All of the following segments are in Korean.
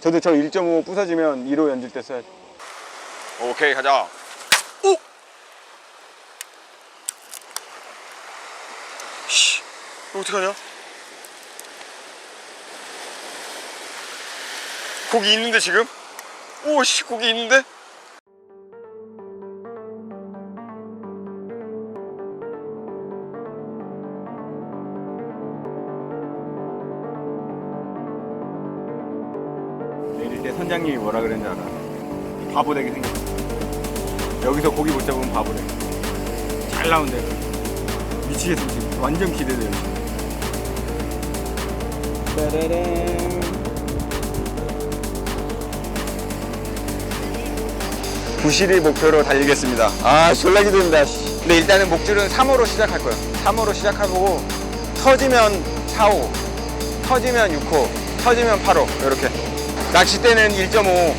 저도 저 1.5 부서지면 2로 연질 때 써야죠. 오케이 가자. 오. 씨, 이거 어떡하냐? 고기 있는데 지금? 오씨 고기 있는데? 선장님이 뭐라 그랬는지 알아? 바보 되게 생겼어. 여기서 고기 못 잡으면 바보 돼. 잘 나온대. 미치겠어 지금. 완전 기대돼요. 따라란. 부실이 목표로 달리겠습니다. 아, 졸라 기대된다. 씨. 근데 일단은 목줄은 3호로 시작할 거예요. 3호로 시작하고 터지면 4호, 터지면 6호, 터지면 8호 이렇게. 낚싯대는 1.5.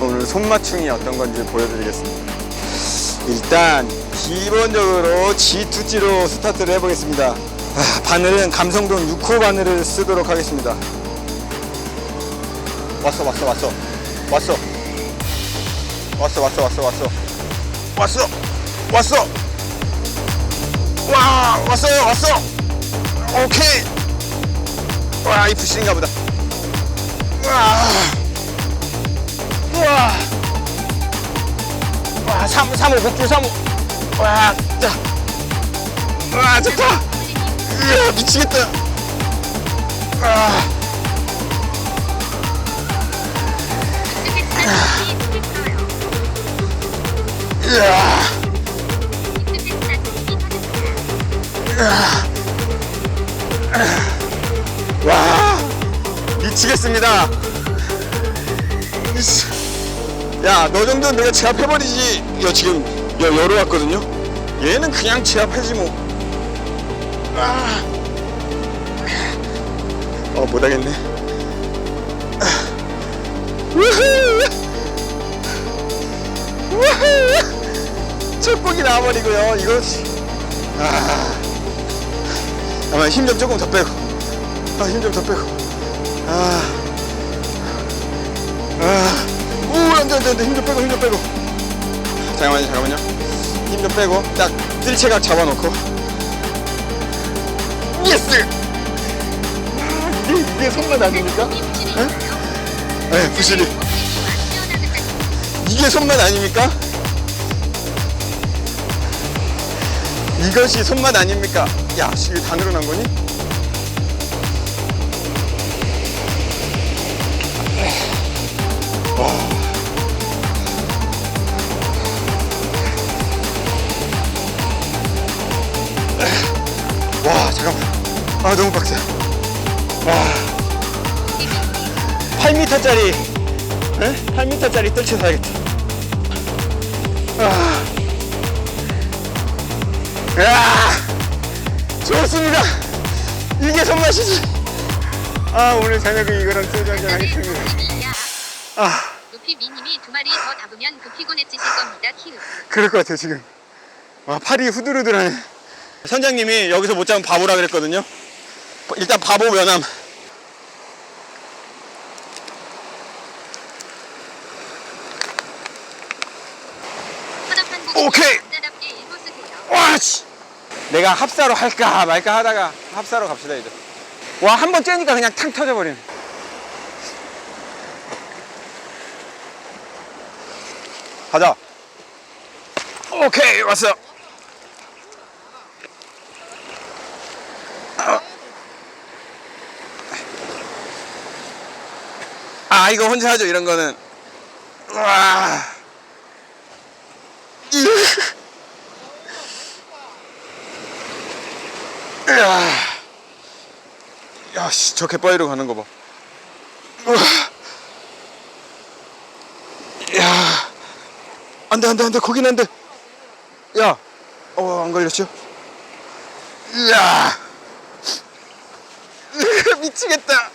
오늘 손맞춤이 어떤 건지 보여드리겠습니다. 일단 기본적으로 G2G로 스타트를 해보겠습니다. 아, 바늘은 감성돔 6호 바늘을 쓰도록 하겠습니다. 왔어 왔어 왔어 왔어 왔어 왔어 왔어 왔어 왔어 왔어 와 왔어요 왔어 오케이 와이 부실인가 보다 와 우와. 와. 3, 3호 복줄 3호 와 자. 와 좋다. 이야 미치겠다. 아 이야 이씨. 야, 너 정도는 내가 제압해버리지. 야, 지금 여, 열어 왔거든요? 얘는 그냥 제압하지 뭐. 아. 어, 못하겠네. 아. 우후! 우후! 축복이 나와버리고요. 이거. 아. 아마 힘 좀 조금 더 빼고. 아, 힘 좀 더 빼고. 아. 아. 오, 안 돼, 안 돼, 안 돼. 힘 좀 빼고, 힘 좀 빼고. 잠깐만요, 잠깐만요. 힘 좀 빼고, 딱 뜰채각 잡아놓고. 예스! 아, 이게, 손맛 아닙니까? 네, 부실이. 이게 손맛 아닙니까? 이것이 손맛 아닙니까? 야, 씨, 이게 다 늘어난 거니? 아, 너무 빡세. 와. 8m짜리, 에? 8m짜리 뜰채 사야겠다. 아. 야 좋습니다. 이게 손맛이지. 아, 오늘 저녁에 이거랑 소주 한잔 하겠습니다. 아, 루피 미님이 두 마리 더 잡으면 그 피곤해지실 겁니다. 키읔. 그럴 것 같아요, 지금. 와, 팔이 후들후들하네. 선장님이 여기서 못 잡으면 바보라 그랬거든요. 일단 바보 면함. 오케이. 남자답게 일부 쓰세요. 와, 씨. 내가 합사로 할까 말까 하다가 합사로 갑시다, 이제. 와, 한 번 째니까 그냥 탕 터져버리네. 가자. 오케이, 왔어. 어. 아, 이거 혼자 하죠, 이런 거는. 와. 야, 야, 씨, 저 갯바위로 가는 거 봐. 우와. 야, 안 돼, 안 돼, 안 돼, 거긴 안 돼. 야, 어, 안 걸렸죠? 이야, 미치겠다.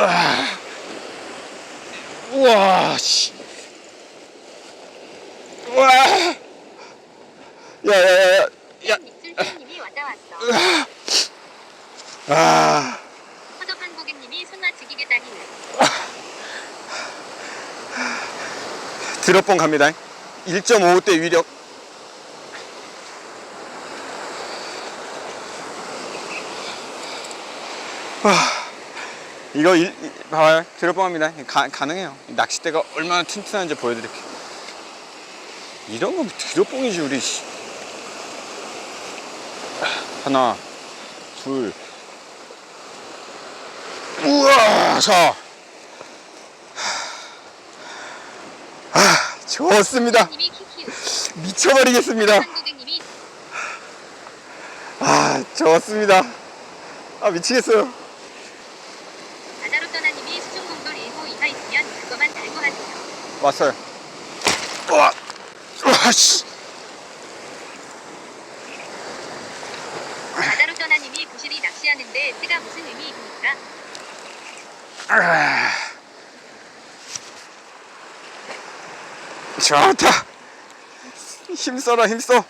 아. 우와, 씨. 우와. 야, 야, 야, 야. 야. 밑줄님이 왔다 왔어. 아, 허접한 고객님이 손맛 죽이겠다니. 드롭봉 갑니다. 1.55대 위력. 와, 이거 일, 이- 봐봐요. 드롭봉 합니다. 가, 가능해요. 낚싯대가 얼마나 튼튼한지 보여드릴게요. 이런 건 드롭봉이지, 우리. 씨. 하나, 둘. 우와, 자. 아, 좋습니다. 미쳐버리겠습니다. 아, 좋습니다. 아, 미치겠어요. 바다로 떠나님이 수중 공돌 1호 이하 있으면 그거만 달고 하세요. 왔어요. 우와, 우와, 씨. 바다로 떠나님이 부실이 낚시하는데 때가 무슨 의미입니까? 아. 좋다. 힘써라, 힘써.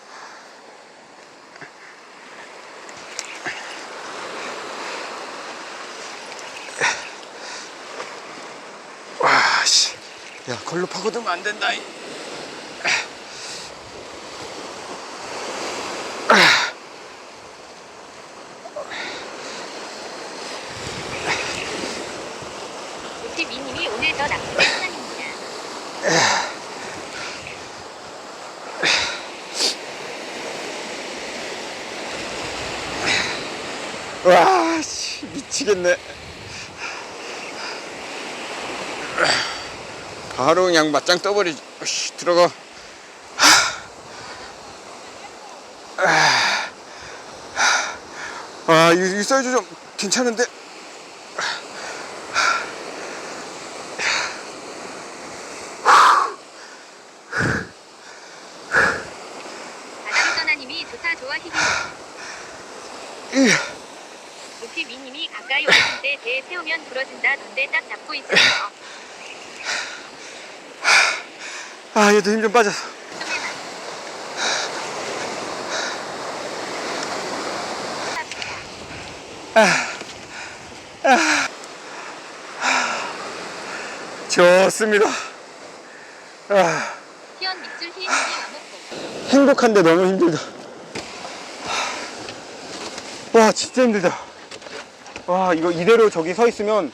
와, 씨. 야, 걸로 파고들면 안 된다. 이. 역시 미님이 오늘 저 낚시의 신앙입니다. 와, 씨, 미치겠네. 바로 그냥 맞짱 떠버리지. 씨, 들어가. 아, 이, 이 사이즈 좀 괜찮은데? 바다로 떠나님이 좋다 좋아 히히. 미님이 가까이 왔을 때 배에 태우면 부러진다 던데 딱 잡고 있어요. 아, 얘도 힘 좀 빠졌어. 좀해봐. 좋습니다. 아. 행복한데 너무 힘들다. 와, 진짜 힘들다. 와, 이거 이대로 저기 서 있으면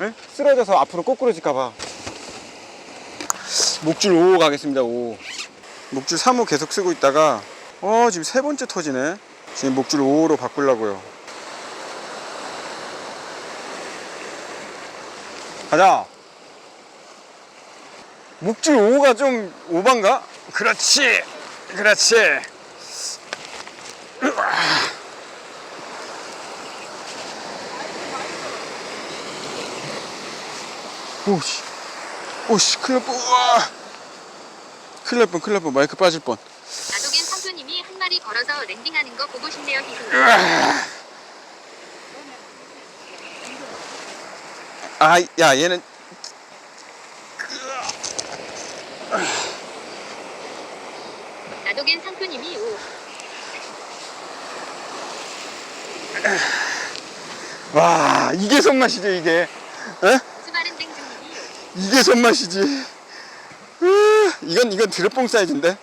에? 쓰러져서 앞으로 꼬꾸러질까봐. 목줄 5호 가겠습니다, 5호. 목줄 3호 계속 쓰고 있다가, 어, 지금 세 번째 터지네. 지금 목줄 5호로 바꾸려고요. 가자. 목줄 5호가 좀 오반가? 그렇지. 그렇지. 으아. 오씨. 오씨, 큰일 날 뻔. 우와. 큰일 날 뻔, 큰일 날 뻔. 마이크 빠질 뻔. 나도겐 상표님이 한 마리 걸어서 랜딩하는 거 보고 싶네요 히히. 아, 야, 얘는 나도겐 상표님이 오. 와, 이게 손맛이죠, 이게. 에? 이게 손맛이지. 으, 이건 이건 드롭봉 사이즈인데.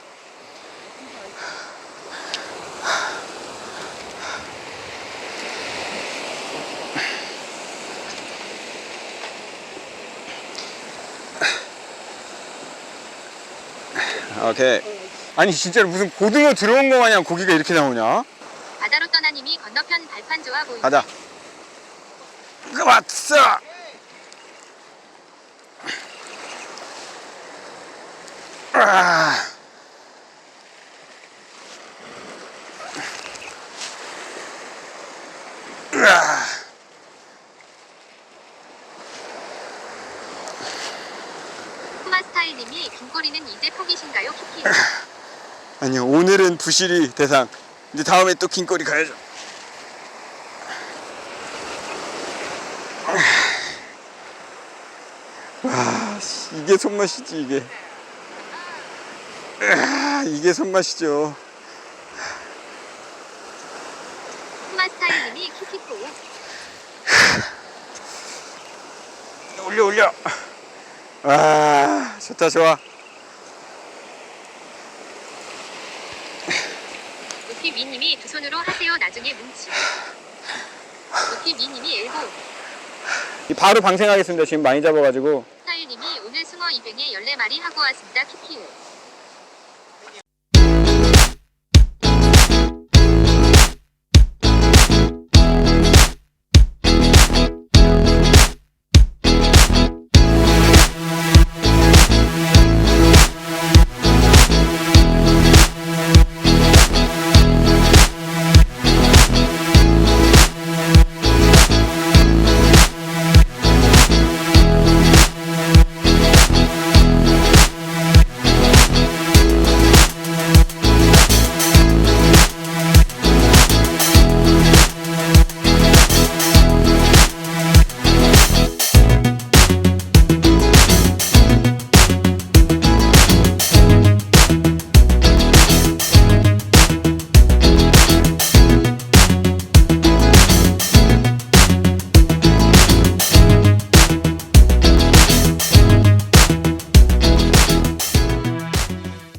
오케이. 아니 진짜로 무슨 고등어 들어온 거 마냥 고기가 이렇게 나오냐? 바다로 떠나님이 건너편 발판 좋아 보이. 가자. 그 왔어. 아. 으아. 쿠마스타일님이 긴꼬리는 이제 포기신가요 키키. 아니요 오늘은 부실이 대상. 근데 다음에 또 긴거리 가야죠. 와 씨, 이게 손맛이지 이게. 아, 이게 손맛이죠. 토마스타일님이 키키코. 올려 올려 아 좋다 좋아 루피 미님이 두 손으로 하세요. 나중에 뭉치. 루피 미님이 엘보. 이 바로 방생하겠습니다 지금 많이 잡아가지고 스타일님이 오늘 숭어 200에 14마리 하고 왔습니다. 키키우.